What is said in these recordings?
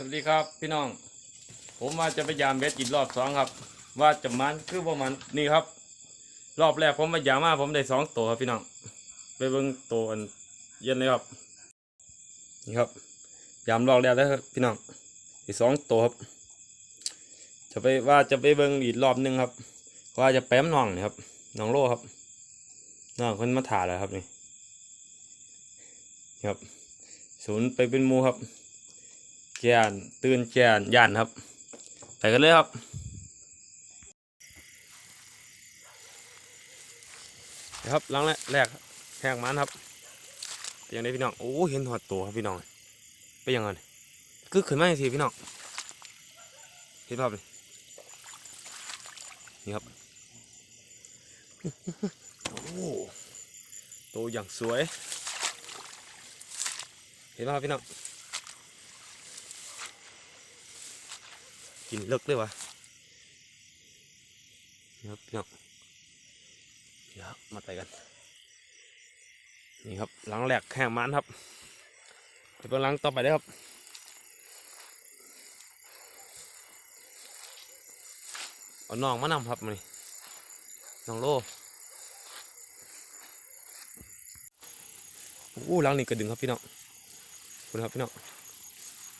สวัสดีครับพี่น้อง ผมว่าจะพยายามเบ็ดอีกรอบสองครับ ว่าจะมันคือว่ามันนี่ครับ รอบแรกผมพยายามมาผมได้สองตัวครับพี่น้องไปเบิ่งตัวอันเย็นเลยครับนี่ครับยามรอบแรกแล้วครับพี่น้องอีกสองตัวครับ จะไปว่าจะไปเบิ่งอีกรอบหนึ่งครับว่าจะแป๊มน้องนี่ครับน้องโลครับน้องคนมาถ่ายแล้วครับนี่ครับ ศูนย์ไปเป็นมูครับ แกนตื่นแกนย่านครับไปกันเลยครับครับหลังแรกแรกแหกมันครับเป็นยังไงพี่น้องโอ้เห็นหอดตัวครับพี่น้องไปยังไงกึกขึ้นมาสิพี่น้องเห็นภาพเลยนี่ครับโอ้ตัวอย่างสวย เห็นไหมครับพี่น้อง กินเลิกเลยวะนี่ครับพี่น้องเดี๋ยวมาไต่กัน นี่ครับหลังแหลกแข่งมันครับไปเบิ่งหลังต่อไปเลยครับเอาน้องมานำครับมานี่น้องโลโอ้หลังนี่กระดึงครับพี่น้องคุณครับพี่น้อง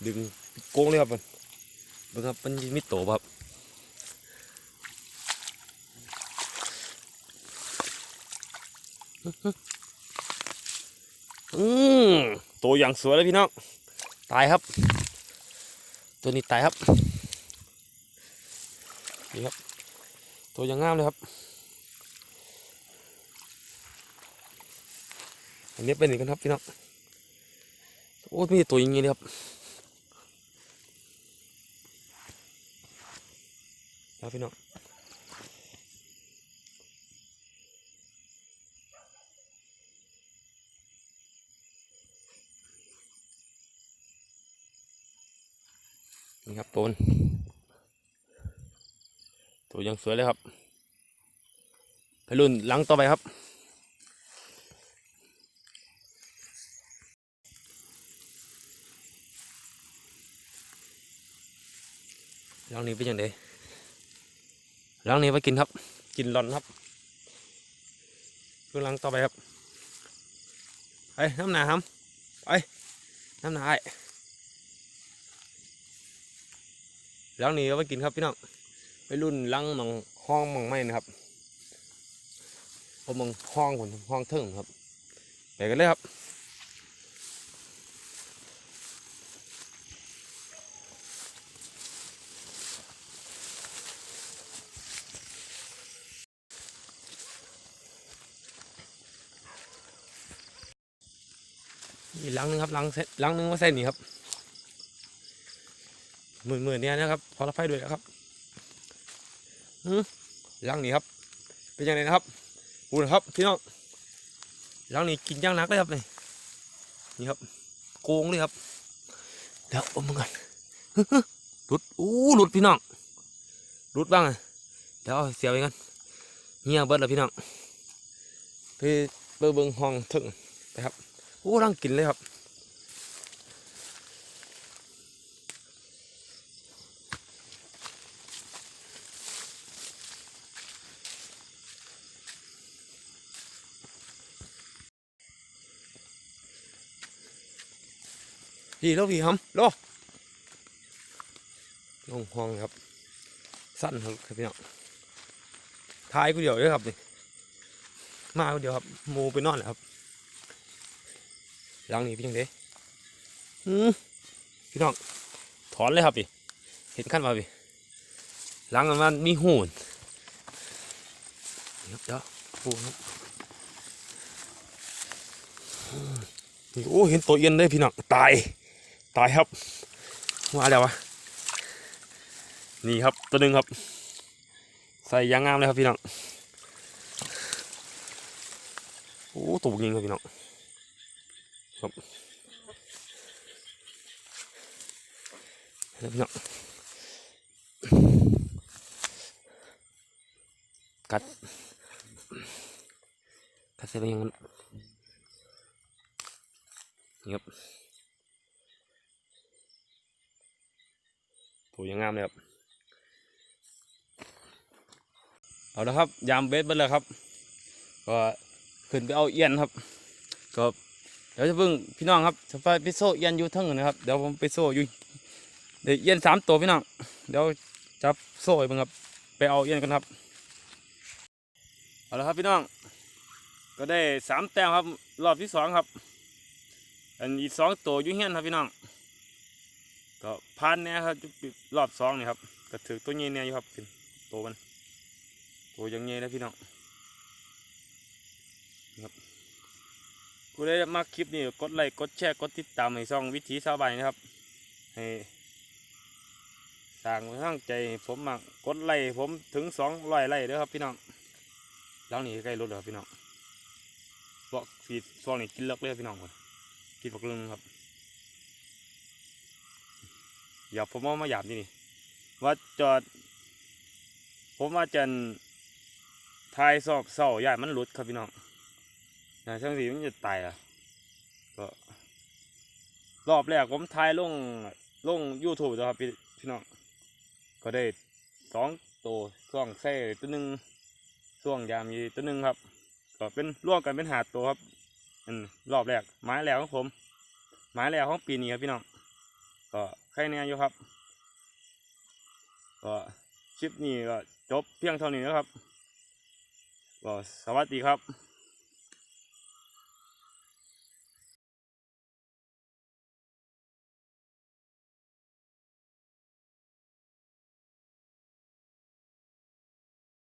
ดึงโกงเลยครับมัน เบิ่งครับมันมีโตบ่ครับอืมโตอย่างสวยเลยพี่น้องตายครับ ตัวนี้ตายครับนี่ครับ ตัวอย่างงามเลยครับอันนี้เป็นอีกกันครับพี่น้องโอ้มีตัวอย่างงี้เลยครับ ครับพี่น้องนี่ครับตัวนั้นตัวยังสวยเลยครับไปรุ่นหลังต่อไปครับหลังนี้เป็นยังไง หลังนี้ไปกินครับ กินหลอนครับดูหลังต่อไปครับไปน้ำหนาครับไปน้ำหนาไอ้หลังนี้ไปกินครับพี่น้องไปรุ่นหลังมองห้องมองไม่นะครับเอามองห้องผมห้องเทิงครับไปกันเลยครับ อีกหลังหนึงครับหลังเส้นหลังหนึงว่าเส้นนี่ครับหมื่นหมื่นเนี่ยนะครับพอละไฟด้วยนะครับหืมหลังนี้ครับ เป็นยังไงนะครับอูนะครับพี่น้องหลังนี้กินย่างนักเลยครับนี่นี่ครับ โกงเลยครับเดี๋ยวเอมือกันหลุดอู้หลุดพี่น้องหลุดบ้างอะเดี๋ยวเสียไปกันเงียเบิดแล้วพี่น้องไปเบิ่เบิ่งห้องถึงไปครับ อ้รังกินเลยครับพี่แล้วพี่ครับโลลงห้องครับ สั้นครับพี่น้องทายกูเดียวเลยครับนี่มากูเดียวครับหมูไปนอนแล้วครับ หลังนี้เป็นยังไงอืมพี่น้องถอนเลยครับพี่เห็นขั้นมาพี่หลังมันมีหูนนี่ครับเดี๋ยวปูครับอืมนี่โอ้เห็นตัวเอียนเลยพี่น้องตายตายครับว่าแล้ววะนี่ครับตัวหนึ่งครับ ใส่ยางงามเลยครับพี่น้องโอ้ตัวยิงครับพี่น้อง ครับแล้วพี่น้องกัดกัดเสร็จไปยังนั้นครับตัวยังงามเลยครับ เอาละครับ ยามเบสเบิดล้วครับ ก็ขึ้นไปเอาเอียนครับ ก็ ดี๋ยวจะเพิ่งพี่น้องครับจะไปไปโซ่เอียนอยู่ทั้งนะครับเดี๋ยวผมไปโซ่อยู่เดี๋ยวเอียนสามตัวพี่น้องเดี๋ยวจับโซ่ให้เบิ่งครับไปเอาเอียนกันครับเอาละครับพี่น้อง ก็ได้สามแต้มครับรอบที่สองครับ อันอีกสองตัวยู่เฮียนครับพี่น้องก็พันเนี่ยครับรอบสองนี่ครับก็ถือตัวเงี้ยเนี่ยอยู่ครับเป็นตัวมันตัวยังเงี้ยนะพี่น้องครับ กูได้มาคลิปนี้กดไลค์กดแชร์กดติดตามให้ช่องวิถีชาวบ้านนะครับให้สร้างกำลังใจผมมากดไลค์ผมถึงสองร้อยไลค์เด้อครับพี่น้องหลังนี้ใกล้รถแล้วครับพี่น้องเพราะฟีดช่วงนี้กินเลิกเลยพี่น้องคนกินบักลึงครับอย่าผมเอามาหยาบนี่นี่ว่าจอด ผมว่าจะทายสอบเสาใหญ่มันหลุดครับพี่น้อง นะช่างสีมันจะตายอะก็รอบแรกผมทายลงลง YouTube แล้วครับพี่พี่น้องก็ได้สองตัวช่วงเส้ตัวหนึ่งช่วงยามยีตัวหนึ่งครับ ก็เป็นร่วมกันเป็นหาดตัวครับอืมรอบแรกไม้แล้วของผมไม้แล้วของปีนี้ครับพี่น้องก็ใครเนี่ยอยู่ครับก็คลิปนี้ก็จบเพียงเท่านี้นะครับก็สวัสดีครับ